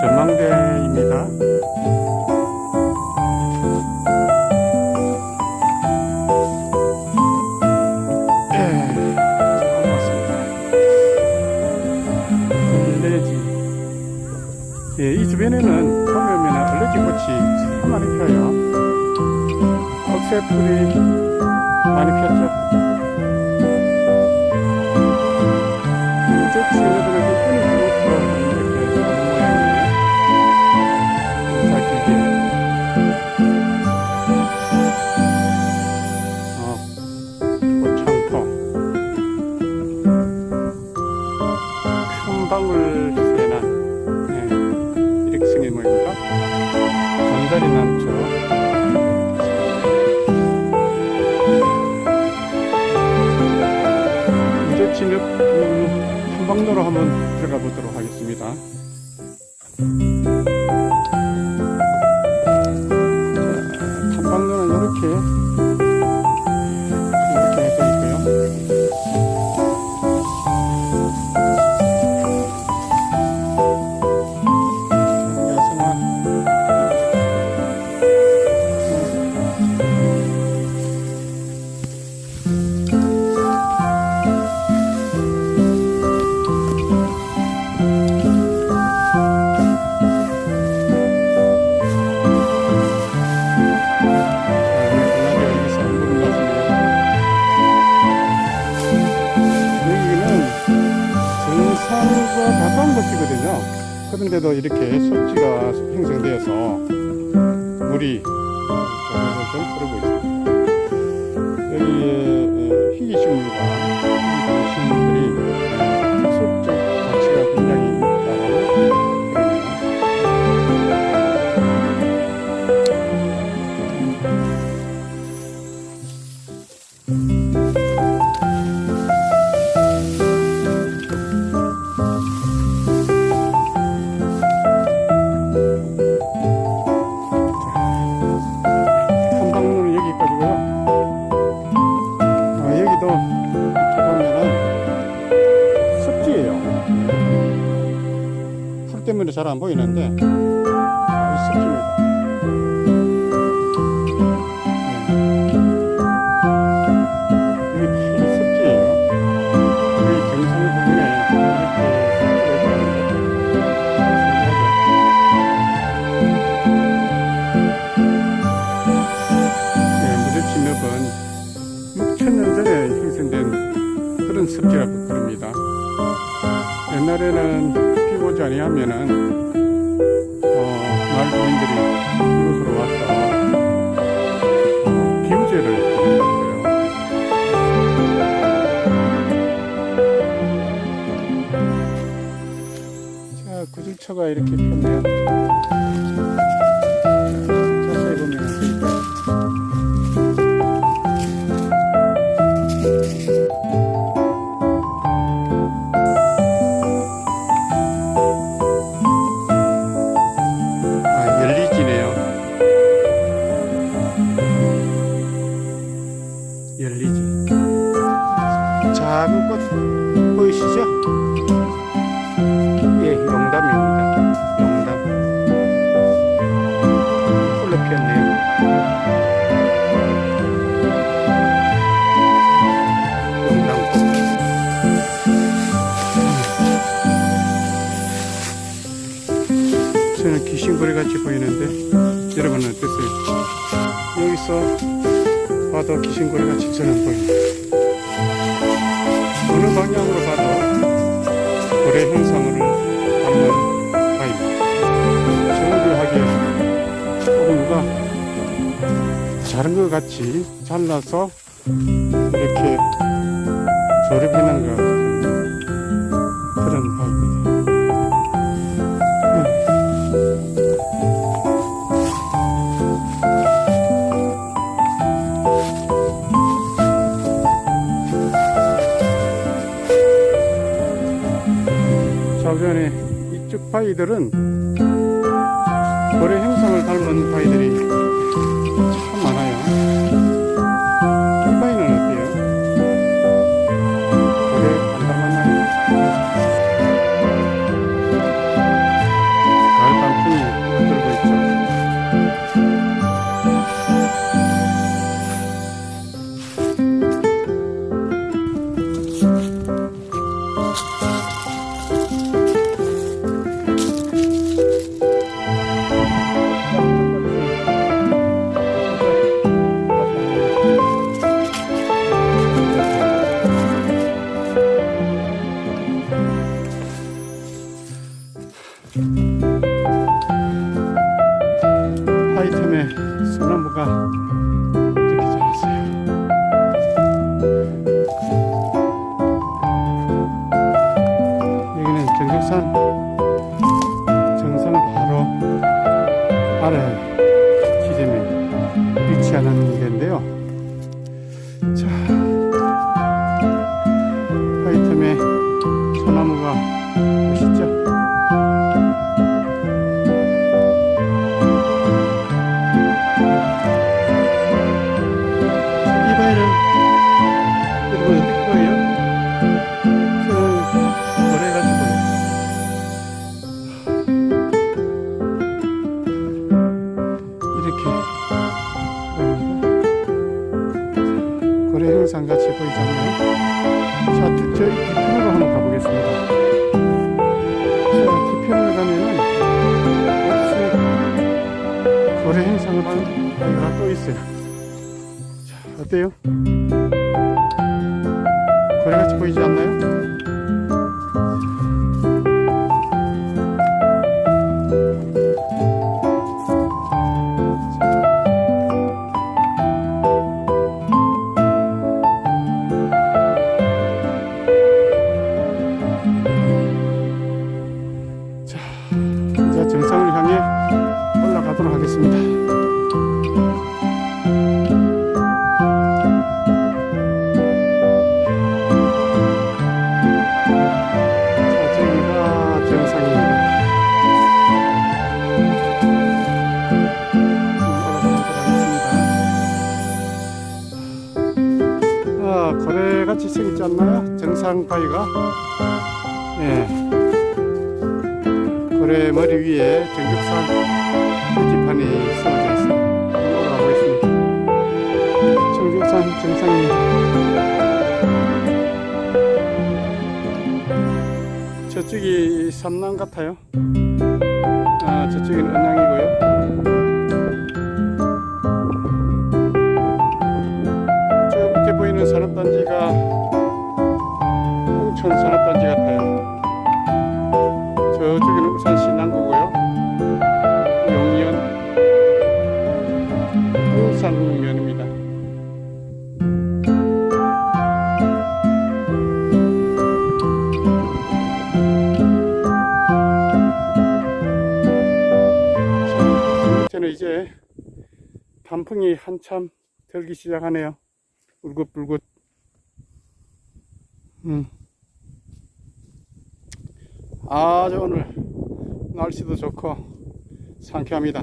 전망대입니다. 예, 처음 왔습니다. 얼레지. 예, 이 주변에는 보면 얼레지 꽃이 참 많이 펴요. 억새풀이 많이 폈죠. 진흙 음, 탐방로로 한번 들어가 보도록 하겠습니다. 이렇게 습지가 형성되어서 물이 조금은 좀 흐르고 있습니다. 여기에 희귀식물과 때문에 잘 안 보이는데 하면은 꽃 보이시죠? 예, 용담입니다. 용담. 풀로 피었네요. 용담꽃. 저는 귀신거리 같이 보이는데 여러분은 어떠세요? 여기서 봐도 귀신거리 같이 저는 보입니다. 어느 방향으로 봐도 고래 형상을 담는 바입니다. 정교하게 조금가 자른 것 같이 잘라서 이렇게 조립해 놓은 것 바위들은 고래 형상을 닮은 바위들이 나 하는 바위가 또 있어요. 자, 어때요? 고래같이 보이지 않나요? 자, 이제 정상을 향해 올라가도록 하겠습니다. 아, 고래같이 생겼지 않나요? 정상 바위가. 예. 고래 머리 위에 정격산 표지판이 세워져 있습니다. 올라가 보겠습니다. 정격산 정상입니다. 저쪽이 삼남 같아요. 아, 저쪽은 은양이고요. 홍천 산업단지 같아요. 저쪽에는 우산시 남구고요. 용리원 울산 면입니다. 자, 밑에는 이제 단풍이 한참 들기 시작하네요. 울긋불긋. 음. 아주 오늘 날씨도 좋고 상쾌합니다.